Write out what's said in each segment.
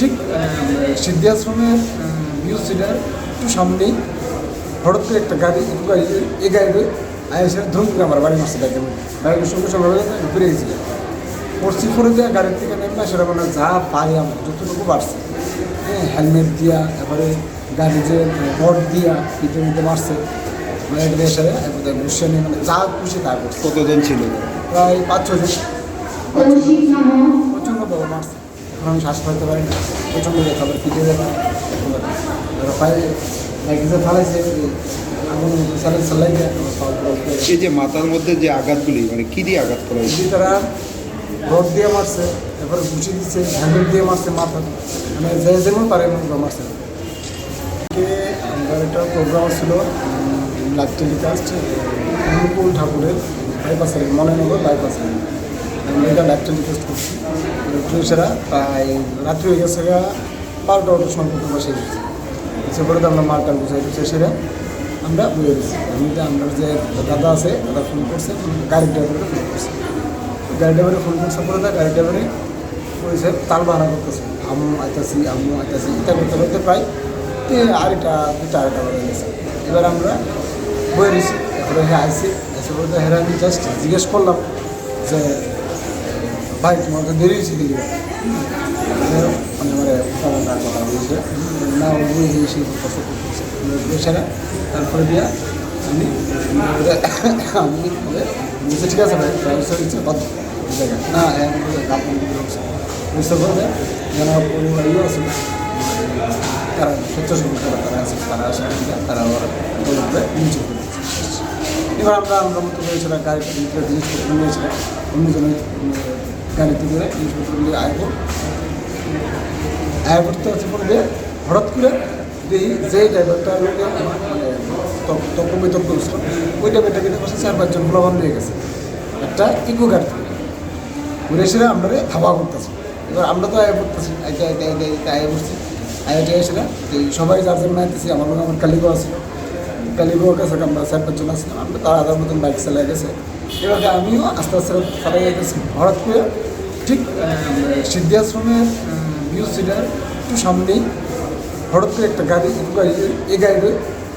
ঠিক সিদ্ধি আশ্রমের নিউজ সিটার একটু সামনেই হঠাৎ করে একটা গাড়ি একটু গাড়ি এই গাড়ি আইসে ধরুন করে আমার বাড়ি মাসে দেখে। গাড়ির সঙ্গে সঙ্গে ঘুরে গেছিল পড়ছি পরে দেওয়া গাড়ির থেকে নেমে সেটা মানে যা পাই আমার যতটুকু বাড়ছে হ্যাঁ হেলমেট দিয়া তারপরে গাড়ি যে বট দিয়া পিঠে মিটে মারছে মানে এটা এসে নিয়ে মানে যা খুশি তা করছে। কতজন ছিল? প্রায় পাঁচ ছজন। প্রচণ্ড বড় মারছে। আমি শ্বাস ফেলতে পারি না। প্রচণ্ড ব্যথা আবার পিঠে ব্যথা। পায়ে ম্যাগিজে ফালাইছে আগুন সালাই এই যে মাথার মধ্যে যে আঘাতগুলি মানে কি দিয়ে আঘাত করা হয়েছে? যদি তারা রড দিয়ে মারছে এরপরে ঘুষি দিচ্ছে হ্যান্ডেল দিয়ে মারছে মাথা। মানে যে যেমন পারে এমন মারছে। আমার একটা প্রোগ্রাম ছিল লাইভ টেলিকাস্ট অনুকূল ঠাকুরের বাইপাসের মনেনগর বাইপাসে আমি এটা লাইভ টেলিকাস্ট করছি। পুলিশেরা প্রায় রাত্রি হয়ে গেছে বারোটা ওটার সময় করতে বসে গেছি। এসে পরে তো আমরা মালটা বুঝাই দিচ্ছি আমরা বুঝে দিচ্ছি আমি আমরা যে দাদা আছে, দাদা ফোন করছে গাড়ির ড্রাইভারকে ফোন করছে। গাড়ি ড্রাইভারে ফোন করছে পরে তা গাড়ি ড্রাইভারে করেছে তাল বাহানা করতেছে। আমু আইতাছি আমু আইতাছি এটা করতে করতে প্রায় আড়াইটা দুটা আড়াইটা বেড়ে গেছে। এবার আমরা বয়ে দিছি। এরপরে হ্যাঁ আইসি, এসে পরে তো হ্যাঁ আমি জাস্ট জিজ্ঞেস করলাম যে ভাই তোমার তো দেরি হয়েছে। দিলি মানে তারপরে আমি ঠিক আছে ভাই হ্যাঁ বুঝতে পারবে আছে তারা স্বেচ্ছাসেবী তারা আছে, তারা আসে, তারা আবার এবার আমরা আমরা মতো গাড়িতে জিনিসপত্র নিয়েছিলাম অন্যজনের গাড়িতে করে জিনিসপত্র নিয়ে আয় আয় করতে হচ্ছে দিয়ে হঠাৎ করে দেখি যে ড্রাইভারটা লোকে মানে তর্ক- করছিল ওই ড্রাইভারটা কিন্তু করছে চার পাঁচজন ভোলাবান নিয়ে গেছে। একটা ইকো গাড়ি থেকে ঘুরে এসে আমরা ধাবা করতেছি। এবার আমরা তো আয় করতেছি আয় করছি আয় আইতে এসেছিলাম এই সবাই যার জন্য আইতেছি, আমার লোক আমার কালিগো আছে। কালিগোর কাছে আমরা চার পাঁচজন আসলাম আমরা তার আধার মতন বাইক চালাই গেছে। এবার আমিও আস্তে আস্তে চালাই যাইতেছি। হঠাৎ করে ঠিক সিদ্ধি আশ্রমের নিউজ সিটার একটু সামনেই হঠাৎ করে একটা গাড়ি একটু এই গাড়ি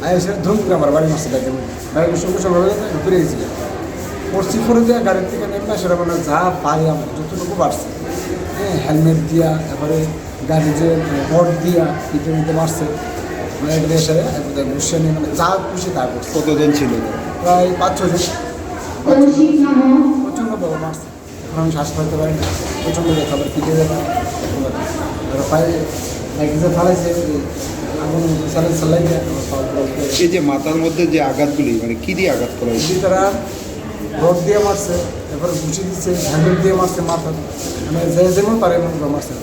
আইসে ধরুন করে আমার বাড়ি মাসে দেখে গাড়ির সঙ্গে সঙ্গে ঘুরে গেছিল পড়ছি পরে দেওয়া গাড়ির থেকে নেমে সেটা মানে যা পাই আমার যতটুকু বাড়ছে হ্যাঁ হেলমেট দিয়া তারপরে গাড়ি যে বট দিয়া পিঠে মিটে মারছে। মানে এটা এসে গুছিয়ে নিয়ে মানে যা খুশি তা করছে। কতজন ছিল? প্রায় পাঁচ ছজন। প্রচণ্ড বড় মারছে। শ্বাস ফেলতে পারি না। প্রচণ্ড ব্যথা আবার পিঠে ব্যথা। এবার পায়ে ম্যাগিজে ফালাইছে সালাই সালাই এই যে মাথার মধ্যে যে আঘাতগুলি মানে কি দিয়ে আঘাত করা হয়েছে? তারা রড দিয়ে মারছে এবার ঘুষি দিচ্ছে হ্যান্ডেল দিয়ে মারছে মাথা মানে যে যেমন পারে এমন মারছে।